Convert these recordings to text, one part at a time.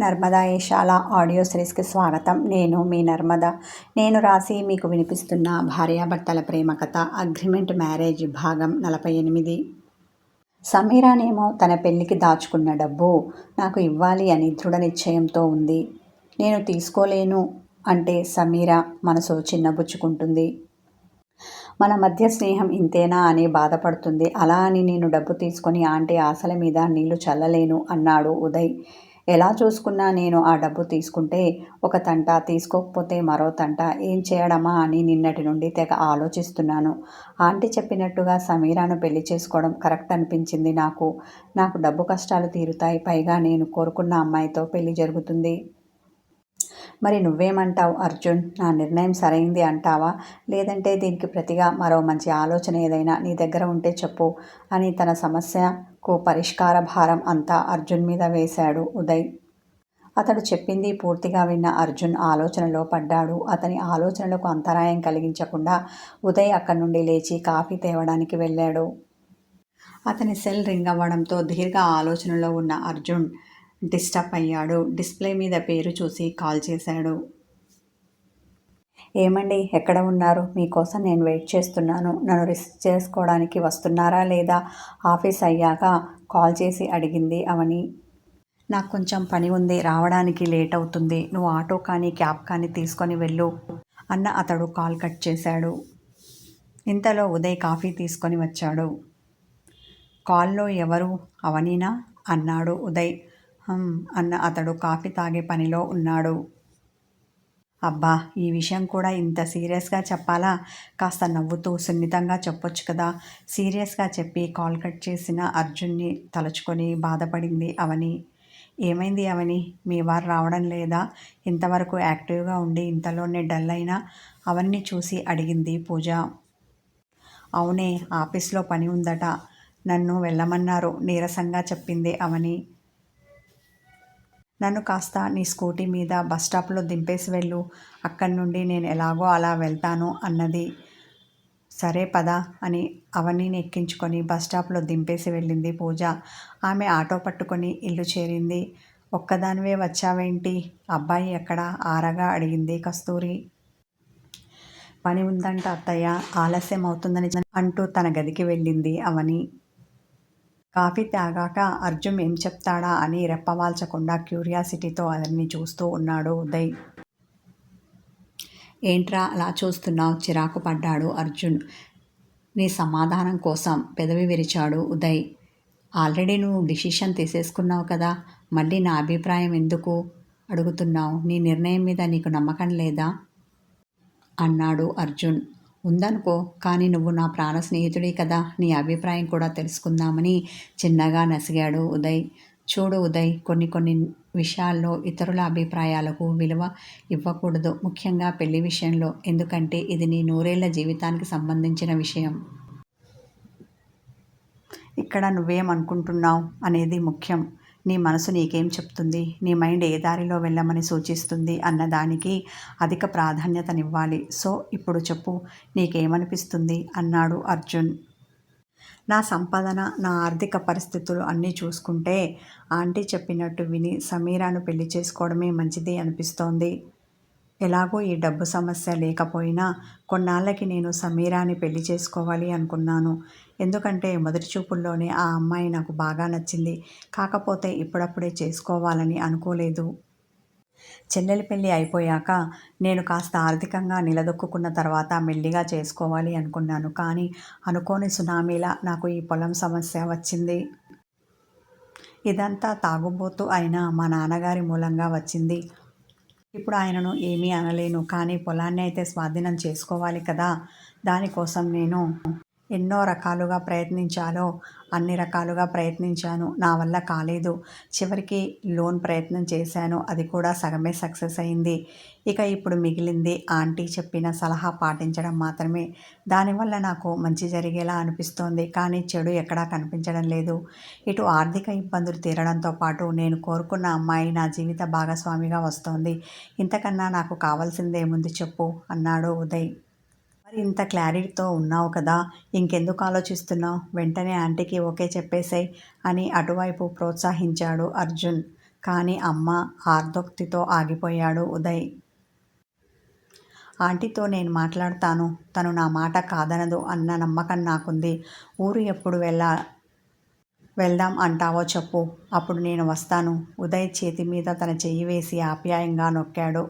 Narmada Eshala audio సిరీస్కి స్వాగతం. నేను మీ నర్మద. నేను రాసి మీకు వినిపిస్తున్న భార్యాభర్తల ప్రేమ కథ అగ్రిమెంట్ మ్యారేజ్ భాగం నలభై ఎనిమిది. సమీరానేమో తన పెళ్ళికి దాచుకున్న డబ్బు నాకు ఇవ్వాలి అని దృఢ నిశ్చయంతో ఉంది. నేను తీసుకోలేను అంటే సమీర మనసు చిన్నబుచ్చుకుంటుంది. మన మధ్య స్నేహం ఇంతేనా అని బాధపడుతుంది. అలా అని నేను డబ్బు తీసుకొని ఆంటీ ఆశల మీద నీళ్ళు చల్లలేను అన్నాడు ఉదయ్. ఎలా చూసుకున్నా నేను ఆ డబ్బు తీసుకుంటే ఒక తంట తీసుకోకపోతే మరో తంట ఏం చేయడమా అని నిన్నటి నుండి తెగ ఆలోచిస్తున్నాను. ఆంటీ చెప్పినట్టుగా సమీరాను పెళ్ళి చేసుకోవడం కరెక్ట్ అనిపించింది నాకు. నాకు డబ్బు కష్టాలు తీరుతాయి పైగా నేను కోరుకున్న అమ్మాయితో పెళ్ళి జరుగుతుంది. మరి నువ్వేమంటావు అర్జున్? నా నిర్ణయం సరైంది అంటావా? లేదంటే దీనికి ప్రతిగా మరో మంచి ఆలోచన ఏదైనా నీ దగ్గర ఉంటే చెప్పు అని తన సమస్య కు పరిష్కార భారం అంతా అర్జున్ మీద వేశాడు ఉదయ్. అతడు చెప్పింది పూర్తిగా విన్న అర్జున్ ఆలోచనలో పడ్డాడు. అతని ఆలోచనలకు అంతరాయం కలిగించకుండా ఉదయ్ అక్కడి నుండి లేచి కాఫీ తేవడానికి వెళ్ళాడు. అతని సెల్ రింగ్ అవ్వడంతో దీర్ఘ ఆలోచనలో ఉన్న అర్జున్ డిస్టర్బ్ అయ్యాడు. డిస్ప్లే మీద పేరు చూసి కాల్ చేశాడు. ఏమండి? ఎక్కడ ఉన్నారు? మీకోసం నేను వెయిట్ చేస్తున్నాను. నన్ను రిసీవ్ చేసుకోవడానికి వస్తున్నారా లేదా? ఆఫీస్ అయ్యాక కాల్ చేసి అడిగింది అవని. నాకు కొంచెం పని ఉంది. రావడానికి లేట్ అవుతుంది. నువ్వు ఆటో కానీ క్యాబ్ కానీ తీసుకొని వెళ్ళు అన్న అతడు కాల్ కట్ చేశాడు. ఇంతలో ఉదయ్ కాఫీ తీసుకొని వచ్చాడు. కాల్లో ఎవరు? అవనీనా? అన్నాడు ఉదయ్. అన్న అతడు కాఫీ తాగే పనిలో ఉన్నాడు. అబ్బా ఈ విషయం కూడా ఇంత సీరియస్గా చెప్పాలా? కాస్త నవ్వుతూ సున్నితంగా చెప్పొచ్చు కదా? సీరియస్గా చెప్పి కాల్ కట్ చేసిన అర్జున్ని తలుచుకొని బాధపడింది అవని. ఏమైంది అవని? మీ వారు రావడం లేదా? ఇంతవరకు యాక్టివ్గా ఉండి ఇంతలోనే డల్ అయినా? అవన్నీ చూసి అడిగింది పూజ. అవునే ఆఫీస్లో పని ఉందట. నన్ను వెళ్ళమన్నారు నీరసంగా చెప్పింది అవని. నన్ను కాస్త నీ స్కూటీ మీద బస్ స్టాప్లో దింపేసి వెళ్ళు. అక్కడి నుండి నేను ఎలాగో అలా వెళ్తాను అన్నది. సరే పద అని అవన్నీని ఎక్కించుకొని బస్ స్టాప్లో దింపేసి వెళ్ళింది పూజ. ఆమె ఆటో పట్టుకొని ఇల్లు చేరింది. ఒక్కదానివే వచ్చావేంటి? అబ్బాయి ఎక్కడ? ఆరగా అడిగింది కస్తూరి. పని ఉందంట అత్తయ్య. ఆలస్యం అవుతుందని అంటూ తన గదికి వెళ్ళింది అవని. కాఫీ తాగాక అర్జున్ ఏం చెప్తాడా అని రెప్పవాల్చకుండా క్యూరియాసిటీతో అతన్ని చూస్తూ ఉన్నాడు ఉదయ్. ఏంట్రా అలా చూస్తున్నావు? చిరాకు పడ్డాడు అర్జున్. నీ సమాధానం కోసం పెదవి విరిచాడు ఉదయ్. ఆల్రెడీ నువ్వు డిసిషన్ తీసేసుకున్నావు కదా మళ్ళీ నా అభిప్రాయం ఎందుకు? అడుగుతున్నావు. నీ నిర్ణయం మీద నీకు నమ్మకం లేదా? అన్నాడు అర్జున్. ఉందనుకో కానీ నువ్వు నా ప్రాణ స్నేహితుడే కదా నీ అభిప్రాయం కూడా తెలుసుకుందామని చిన్నగా నసిగాడు ఉదయ్. చూడు ఉదయ్ కొన్ని కొన్ని విషయాల్లో ఇతరుల అభిప్రాయాలకు విలువ ఇవ్వకూడదు ముఖ్యంగా పెళ్ళి విషయంలో ఎందుకంటే ఇది నీ నూరేళ్ళ జీవితానికి సంబంధించిన విషయం. ఇక్కడ నువ్వేమనుకుంటున్నావు అనేది ముఖ్యం. నీ మనసు నీకేం చెప్తుంది? నీ మైండ్ ఏ దారిలో వెళ్ళమని సూచిస్తుంది అన్నదానికి అధిక ప్రాధాన్యతనివ్వాలి. సో ఇప్పుడు చెప్పు నీకేమనిపిస్తుంది? అన్నాడు అర్జున్. నా సంపాదన నా ఆర్థిక పరిస్థితులు అన్నీ చూసుకుంటే ఆంటీ చెప్పినట్టు విని సమీరాను పెళ్ళి చేసుకోవడమే మంచిది అనిపిస్తోంది. ఎలాగో ఈ డబ్బు సమస్య లేకపోయినా కొన్నాళ్ళకి నేను సమీరాని పెళ్ళి చేసుకోవాలి అనుకున్నాను. ఎందుకంటే మొదటి చూపుల్లోనే ఆ అమ్మాయి నాకు బాగా నచ్చింది. కాకపోతే ఇప్పుడప్పుడే చేసుకోవాలని అనుకోలేదు. చెల్లెలి పెళ్ళి అయిపోయాక నేను కాస్త ఆర్థికంగా నిలదొక్కున్న తర్వాత మెల్లిగా చేసుకోవాలి అనుకున్నాను. కానీ అనుకోని సునామీలా నాకు ఈ పొలం సమస్య వచ్చింది. ఇదంతా తాగుబోతు అయిన మా నాన్నగారి మూలంగా వచ్చింది. ఇప్పుడు ఆయనను ఏమీ అనలేను. కానీ పొలాన్ని అయితే స్వాధీనం చేసుకోవాలి కదా. దానికోసం నేను ఎన్నో రకాలుగా ప్రయత్నించాలో అన్ని రకాలుగా ప్రయత్నించాను. నా వల్ల కాలేదు. చివరికి లోన్ ప్రయత్నం చేశాను. అది కూడా సగమే సక్సెస్ అయింది. ఇక ఇప్పుడు మిగిలింది ఆంటీ చెప్పిన సలహా పాటించడం మాత్రమే. దానివల్ల నాకు మంచి జరిగేలా అనిపిస్తోంది. కానీ చెడు ఎక్కడా కనిపించడం లేదు. ఇటు ఆర్థిక ఇబ్బందులు తీరడంతో పాటు నేను కోరుకున్న అమ్మాయి నా జీవిత భాగస్వామిగా వస్తోంది. ఇంతకన్నా నాకు కావాల్సిందేముంది చెప్పు అన్నాడు ఉదయ్. ఇంత క్లారిటీతో ఉన్నావు కదా ఇంకెందుకు ఆలోచిస్తున్నావు? వెంటనే ఆంటీకి ఓకే చెప్పేశాయి అని అటువైపు ప్రోత్సహించాడు అర్జున్. కానీ అమ్మ ఆర్దోక్తితో ఆగిపోయాడు ఉదయ్. ఆంటీతో నేను మాట్లాడతాను తను నా మాట కాదనదు అన్న నమ్మకం నాకుంది. ఊరు ఎప్పుడు వెళ్ళా వెళ్దాం అంటావో చెప్పు అప్పుడు నేను వస్తాను. ఉదయ్ చేతి మీద తన చెయ్యి వేసి ఆప్యాయంగా నొక్కాడు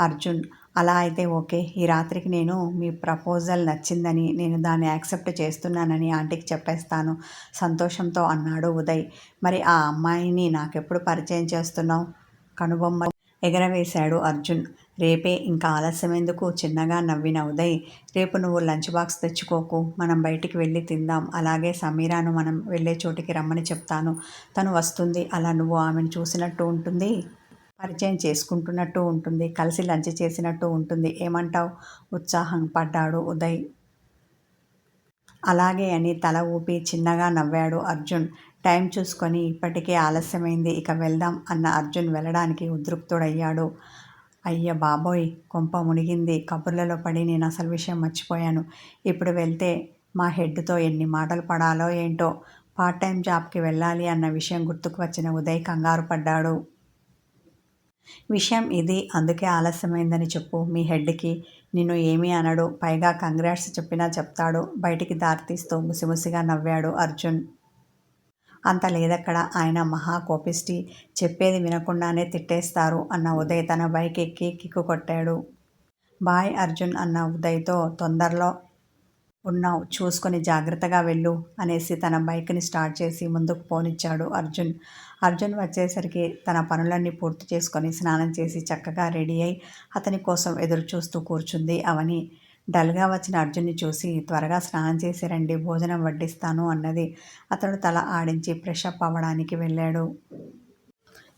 అర్జున్. అలా అయితే ఓకే. ఈ రాత్రికి నేను మీ ప్రపోజల్ నచ్చిందని నేను దాన్ని యాక్సెప్ట్ చేస్తున్నానని ఆంటీకి చెప్పేస్తాను. సంతోషంతో అన్నాడు ఉదయ్. మరి ఆ అమ్మాయిని నాకెప్పుడు పరిచయం చేస్తున్నావు? కనుబొమ్మ ఎగరవేశాడు అర్జున్. రేపే ఇంకా ఆలస్యం ఎందుకు? చిన్నగా నవ్విన ఉదయ్. రేపు నువ్వు లంచ్ బాక్స్ తెచ్చుకోకు. మనం బయటికి వెళ్ళి తిందాం. అలాగే సమీరాను మనం వెళ్ళే చోటికి రమ్మని చెప్తాను. తను వస్తుంది. అలా నువ్వు ఆమెను చూసినట్టు ఉంటుంది? పరిచయం చేసుకుంటున్నట్టు ఉంటుంది. కలిసి లంచ్ చేసినట్టు ఉంటుంది. ఏమంటావు? ఉత్సాహం పడ్డాడు ఉదయ్. అలాగే అని తల ఊపి చిన్నగా నవ్వాడు అర్జున్. టైం చూసుకొని ఇప్పటికే ఆలస్యమైంది. ఇక వెళ్దాం అన్న అర్జున్ వెళ్ళడానికి ఉద్రిక్తుడయ్యాడు. అయ్య బాబోయ్ కొంప మునిగింది. కబుర్లలో పడి నేను అసలు విషయం మర్చిపోయాను. ఇప్పుడు వెళ్తే మా హెడ్తో ఎన్ని మాటలు పడాలో ఏంటో. పార్ట్ టైం జాబ్కి వెళ్ళాలి అన్న విషయం గుర్తుకు వచ్చిన ఉదయ్ కంగారు పడ్డాడు. విషయం ఇది. అందుకే ఆలస్యమైందని చెప్పు. మీ హెడ్కి నిన్ను ఏమీ అనడు. పైగా కంగ్రాట్స్ చెప్పినా చెప్తాడు. బయటికి దారితీస్తూ ముసిముసిగా నవ్వాడు అర్జున్. అంత లేదక్కడ. ఆయన మహా కోపిష్టి. చెప్పేది వినకుండానే తిట్టేస్తారు అన్న ఉదయ్ తన బైక్ ఎక్కి కిక్కు కొట్టాడు. బాయ్ అర్జున్ అన్న ఉదయ్తో తొందరలో ఉన్నావు. చూసుకొని జాగ్రత్తగా వెళ్ళు అనేసి తన బైక్ని స్టార్ట్ చేసి ముందుకు పోనిచ్చాడు అర్జున్. అర్జున్ వచ్చేసరికి తన పనులన్నీ పూర్తి చేసుకొని స్నానం చేసి చక్కగా రెడీ అయి అతని కోసం ఎదురు చూస్తూ కూర్చుంది అవని. డల్గా వచ్చిన అర్జున్ని చూసి త్వరగా స్నానం చేసి రండి భోజనం వడ్డిస్తాను అన్నది అతడు తల ఆడించి ఫ్రెష్ అప్ అవ్వడానికి వెళ్ళాడు.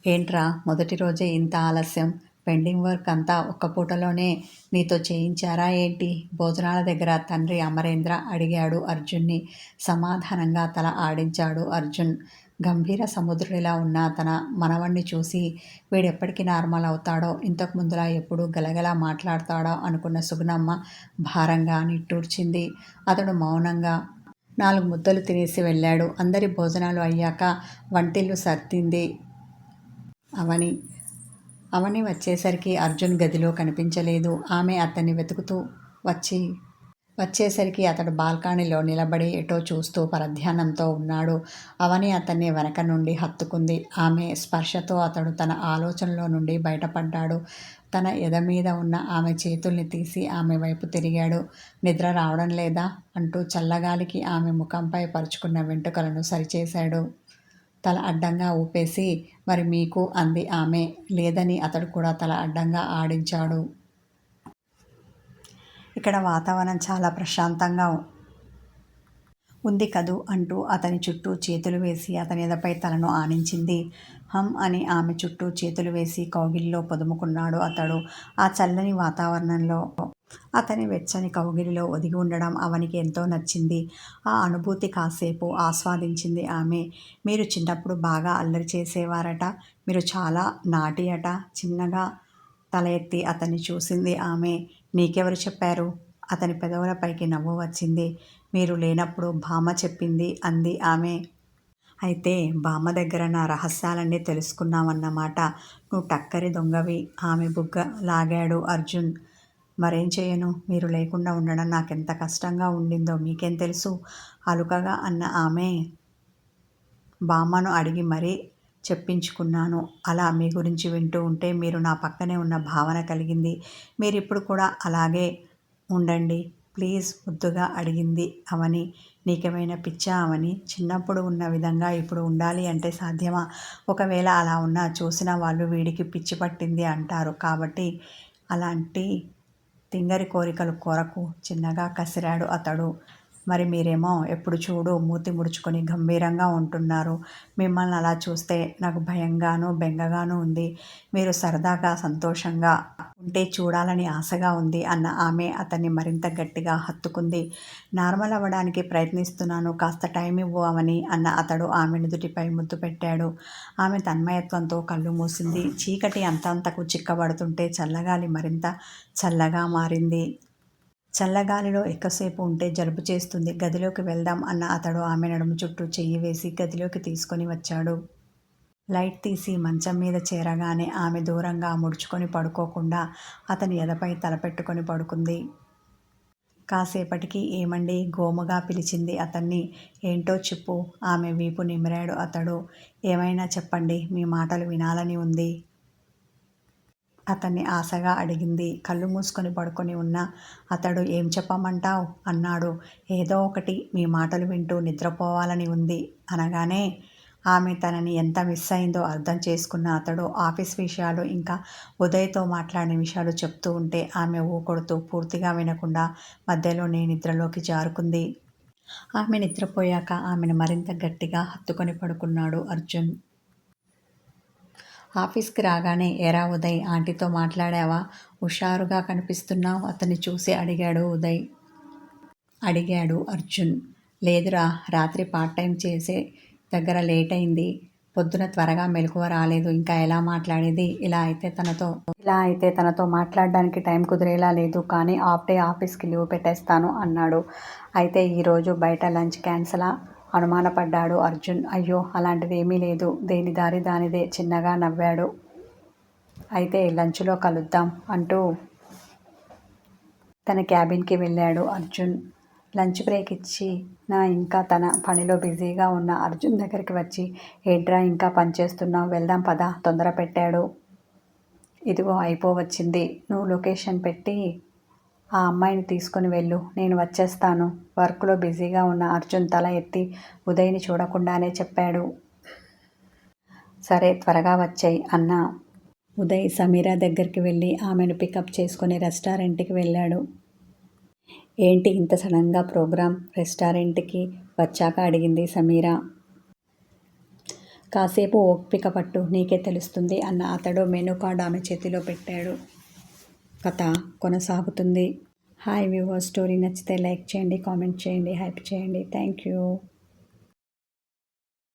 ఏంట్రా మొదటి రోజే ఇంత ఆలస్యం? పెండింగ్ వర్క్ అంతా ఒక్క పూటలోనే నీతో చేయించారా ఏంటి? భోజనాల దగ్గర తండ్రి అమరేంద్ర అడిగాడు అర్జున్ని. సమాధానంగా తల ఆడించాడు అర్జున్. గంభీర సముద్రుడిలా ఉన్న తన మనవణ్ణి చూసి వీడెప్పటికీ నార్మల్ అవుతాడో ఇంతకు ముందులా ఎప్పుడు గలగలా మాట్లాడతాడో అనుకున్న సుగుణమ్మ భారంగా నిట్టూర్చింది. అతడు మౌనంగా నాలుగు ముద్దలు తినేసి వెళ్ళాడు. అందరి భోజనాలు అయ్యాక వంటిల్లు సర్దింది అవని. అవని వచ్చేసరికి అర్జున్ గదిలో కనిపించలేదు. ఆమె అతన్ని వెతుకుతూ వచ్చి వచ్చేసరికి అతడు బాల్కనీలో నిలబడి ఎటో చూస్తూ పరధ్యానంతో ఉన్నాడు. అవని అతన్ని వెనక నుండి హత్తుకుంది. ఆమె స్పర్శతో అతడు తన ఆలోచనలో నుండి బయటపడ్డాడు. తన ఎద మీద ఉన్న ఆమె చేతుల్ని తీసి ఆమె వైపు తిరిగాడు. నిద్ర రావడం లేదా? అంటూ చల్లగాలికి ఆమె ముఖంపై పరుచుకున్న వెంట్రుకలను సరిచేశాడు. తల అడ్డంగా ఊపేసి మరి మీకు అంది ఆమె. లేదని అతడు కూడా తల అడ్డంగా ఆడించాడు. ఇక్కడ వాతావరణం చాలా ప్రశాంతంగా ఉంది కదూ అంటూ అతని చుట్టూ చేతులు వేసి అతని ఎదపై తలను ఆనించింది. హమ్ అని ఆమె చుట్టూ చేతులు వేసి కౌగిల్లో పొదుముకున్నాడు అతడు. ఆ చల్లని వాతావరణంలో అతని వెచ్చని కౌగిలిలో ఒదిగి ఉండడం అవనికి ఎంతో నచ్చింది. ఆ అనుభూతి కాసేపు ఆస్వాదించింది ఆమె. మీరు చిన్నప్పుడు బాగా అల్లరి చేసేవారట. మీరు చాలా నాటి అట. చిన్నగా తల ఎత్తి అతన్ని చూసింది ఆమె. నీకెవరు చెప్పారు? అతని పెదవులపైకి నవ్వు వచ్చింది. మీరు లేనప్పుడు భామ చెప్పింది అంది ఆమె. అయితే బామ్మ దగ్గర నా రహస్యాలన్నీ తెలుసుకున్నావన్నమాట నువ్వు టక్కరి దొంగవి. ఆమె బుగ్గ లాగాడు అర్జున్. మరేం చేయను? మీరు లేకుండా ఉండడం నాకెంత కష్టంగా ఉండిందో మీకేం తెలుసు? అలుకగా అన్న ఆమె బామ్మను అడిగి మరీ చెప్పించుకున్నాను. అలా మీ గురించి వింటూ ఉంటే మీరు నా పక్కనే ఉన్న భావన కలిగింది. మీరు ఇప్పుడు కూడా అలాగే ఉండండి. ప్లీజ్ ముద్దుగా అడిగింది అవని. నీకేమైనా పిచ్చా అవని? చిన్నప్పుడు ఉన్న విధంగా ఇప్పుడు ఉండాలి అంటే సాధ్యమా? ఒకవేళ అలా ఉన్నా చూసిన వాళ్ళు వీడికి పిచ్చి పట్టింది అంటారు. కాబట్టి అలాంటి తింగరి కోరికలు కొరకు చిన్నగా కసిరాడు అతడు. మరి మీరేమో ఎప్పుడు చూడు మూతి ముడుచుకొని గంభీరంగా ఉంటున్నారు. మిమ్మల్ని అలా చూస్తే నాకు భయంగాను బెంగగాను ఉంది. మీరు సరదాగా సంతోషంగా ఉంటే చూడాలని ఆశగా ఉంది అన్న ఆమె అతన్ని మరింత గట్టిగా హత్తుకుంది. నార్మల్ అవ్వడానికి ప్రయత్నిస్తున్నాను కాస్త టైం ఇవ్వు అవని అన్న అతడు ఆమె నుదుటిపై ముద్దు పెట్టాడు. ఆమె తన్మయత్వంతో కళ్ళు మూసింది. చీకటి అంతంతకు చిక్కబడుతుంటే చల్లగాలి మరింత చల్లగా మారింది. చల్లగాలిలో ఎక్కువసేపు ఉంటే జలుబు చేస్తుంది. గదిలోకి వెళ్దాం అన్న అతడు ఆమె నడుము చుట్టూ చెయ్యి వేసి గదిలోకి తీసుకొని వచ్చాడు. లైట్ తీసి మంచం మీద చేరగానే ఆమె దూరంగా ముడుచుకొని పడుకోకుండా అతని ఎదపై తలపెట్టుకొని పడుకుంది. కాసేపటికి ఏమండి? గోముగా పిలిచింది అతన్ని. ఏంటో చెప్పు. ఆమె వీపు నిమిరాడు అతడు. ఏమైనా చెప్పండి? మీ మాటలు వినాలని ఉంది. అతన్ని ఆశగా అడిగింది. కళ్ళు మూసుకొని పడుకొని ఉన్న అతడు ఏం చెప్పమంటావు? అన్నాడు. ఏదో ఒకటి మీ మాటలు వింటూ నిద్రపోవాలని ఉంది. అనగానే ఆమె తనని ఎంత మిస్ అయిందో అర్థం చేసుకున్న అతడు ఆఫీస్ విషయాలు ఇంకా ఉదయ్తో మాట్లాడిన విషయాలు చెప్తూ ఉంటే ఆమె ఊకొడుతూ పూర్తిగా వినకుండా మధ్యలోనే నిద్రలోకి జారుకుంది. ఆమె నిద్రపోయాక ఆమెను మరింత గట్టిగా హత్తుకొని పడుకున్నాడు అర్జున్. ఆఫీస్కి రాగానే ఎరా ఉదయ్ ఆంటీతో మాట్లాడావా? హుషారుగా కనిపిస్తున్నావు? అతన్ని చూసి అడిగాడు ఉదయ్. అడిగాడు అర్జున్. లేదురా రాత్రి పార్ట్ టైం చేసే దగ్గర లేట్ అయింది. పొద్దున త్వరగా మెలకువ రాలేదు. ఇంకా ఎలా మాట్లాడేది? ఇలా అయితే తనతో ఇలా అయితే తనతో మాట్లాడడానికి టైం కుదిరేలా లేదు. కానీ ఆఫ్ డే ఆఫీస్కి లీవ్ పెట్టేస్తాను అన్నాడు. అయితే ఈరోజు బయట లంచ్ క్యాన్సలా? అనుమానపడ్డాడు అర్జున్. అయ్యో అలాంటిది ఏమీ లేదు. దేని దారి దానిదే. చిన్నగా నవ్వాడు. అయితే లంచ్లో కలుద్దాం అంటూ తన క్యాబిన్కి వెళ్ళాడు అర్జున్. లంచ్ బ్రేక్ ఇచ్చి నా ఇంకా తన పనిలో బిజీగా ఉన్న అర్జున్ దగ్గరికి వచ్చి ఏంట్రా ఇంకా పనిచేస్తున్నావు వెళ్దాం పదా తొందర పెట్టాడు. ఇదిగో అయిపోవచ్చింది నువ్వు లొకేషన్ పెట్టి ఆ అమ్మాయిని తీసుకుని వెళ్ళు. నేను వచ్చేస్తాను. వర్క్లో బిజీగా ఉన్న అర్జున్ తల ఎత్తి ఉదయ్ని చూడకుండానే చెప్పాడు. సరే త్వరగా వచ్చాయి అన్న. ఉదయ్ సమీరా దగ్గరికి వెళ్ళి ఆమెను పికప్ చేసుకుని రెస్టారెంట్కి వెళ్ళాడు. ఏంటి ఇంత సడన్గా ప్రోగ్రాం? రెస్టారెంట్కి వచ్చాక అడిగింది సమీరా. కాసేపు ఓపిక పట్టు నీకే తెలుస్తుంది అన్న అతడు మెనూ కార్డ్ ఆమె చేతిలో పెట్టాడు. కథ కొనసాగుతుంది. హాయ్ వ్యూవర్ స్టోరీ నచ్చితే లైక్ చేయండి కామెంట్ చేయండి హైప్ చేయండి. Thank you.